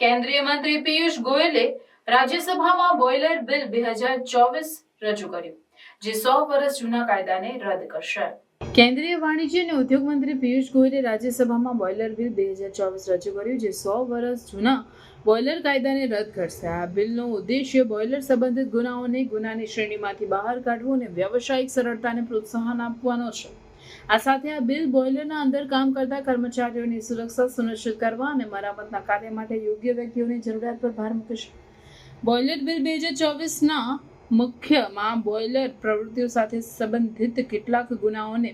કેન્દ્રીય મંત્રી પિયુષ ગોયલે રાજ્યસભામાં બોઇલર બિલ બે હજાર ચોવીસ રજૂ કર્યું જે સો વર્ષ જૂના કાયદાને રદ કરશે કેન્દ્રીય વાણિજ્ય અને ઉદ્યોગ મંત્રી પિયુષ ગોયલે રાજ્યસભામાં બોઇલર બિલ બે હજાર ચોવીસ રજૂ કર્યું, જે સો વર્ષ જૂના બોઇલર કાયદાને રદ કરશે. આ બિલનો ઉદ્દેશ્ય બોઇલર સંબંધિત ગુનાઓને ગુનાની શ્રેણીમાંથી બહાર કાઢવું અને વ્યવસાયિક સરળતાને પ્રોત્સાહન આપવાનો છે. આ સાથે આ બિલ બોઇલરના અંદર કામ કરતા કર્મચારીઓની સુરક્ષા સુનિશ્ચિત કરવા અને મરામતના કાર્ય માટે યોગ્ય વ્યક્તિઓની જરૂરિયાત પર ભાર મૂકશે બોઇલર બિલ બે હજાર ચોવીસના મુખ્યમાં બોઇલર પ્રવૃત્તિઓ સાથે સંબંધિત કેટલાક ગુનાઓને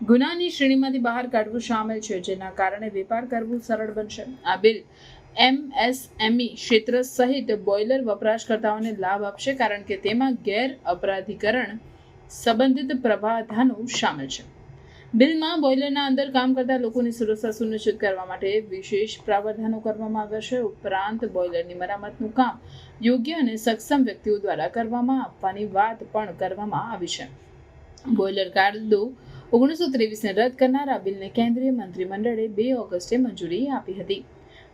ગુનાની શ્રેણીમાંથી બહાર કાઢવું સામેલ છે, જેના કારણે વેપાર કરવું સરળ બનશે. આ બિલ એમએસએમઈ ક્ષેત્ર સહિત બોઇલર વપરાશકર્તાઓને લાભ આપશે, કારણ કે તેમાં ગેર અપરાધીકરણ સંબંધિત પ્રવાધાનો સામેલ છે. બિલમાં બોઇલરના અંદર કામ કરતા લોકોની સુરક્ષા સુનિશ્ચિત કરવા માટે વિશેષ પ્રાવધાનો કરવામાં આવ્યા છે. ઉપરાંત બોઇલરની મરામતનું કામ યોગ્ય અને સક્ષમ વ્યક્તિઓ દ્વારા કરવામાં આપવાની વાત પણ કરવામાં આવી છે. બોઇલર કાયદો ઓગણીસો ત્રેવીસને રદ કરનારા બિલને કેન્દ્રીય મંત્રીમંડળે બે ઓગસ્ટે મંજૂરી આપી હતી.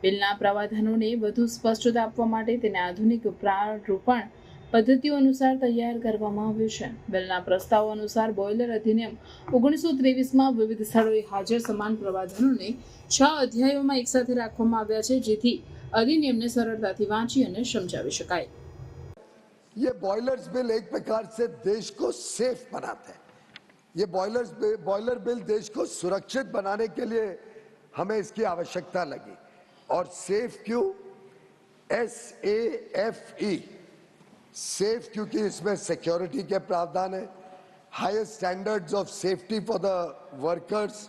બિલના પ્રાવધાનોને વધુ સ્પષ્ટતા આપવા માટે તેને આધુનિક પ્રારૂપણ પદ્ધતિઓ અનુસાર તૈયાર કરવામાં આવ્યું છે બિલના પ્રસ્તાવો અનુસાર બોઇલર અધિનિયમ ઓગણીસો ત્રેવીસમાં વિવિધ સ્થળોએ હાજર સમાન પ્રાવધાનોને છ અધ્યાયોમાં એકસાથે રાખવામાં આવ્યા છે જેથી અધિનિયમને સરળતાથી વાંચી અને સમજાવી શકાય ये बॉयलर्स बिल एक प्रकार से देश को सेफ बनाते हैं ये बॉयलर्स बॉयलर बिल देश को सुरक्षित बनाने के लिए हमें इसकी आवश्यकता लगी और सेफ क्यों S A F E safe, क्योंकि इसमें सिक्योरिटी के प्रावधान है। Higher standards of safety for the workers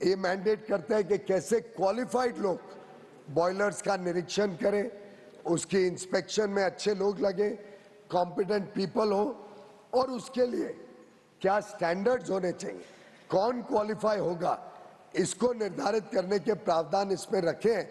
ये मैंडेट करता है कि कैसे क्वालिफाइड लोग बॉयलर्स का निरीक्षण करें, उसकी इंस्पेक्शन में अच्छे लोग लगे कॉम्पिटेंट पीपल हो, और उसके लिए क्या स्टैंडर्ड्स होने चाहिए, कौन क्वालिफाई होगा, इसको निर्धारित करने के प्रावधान इसमें रखे हैं।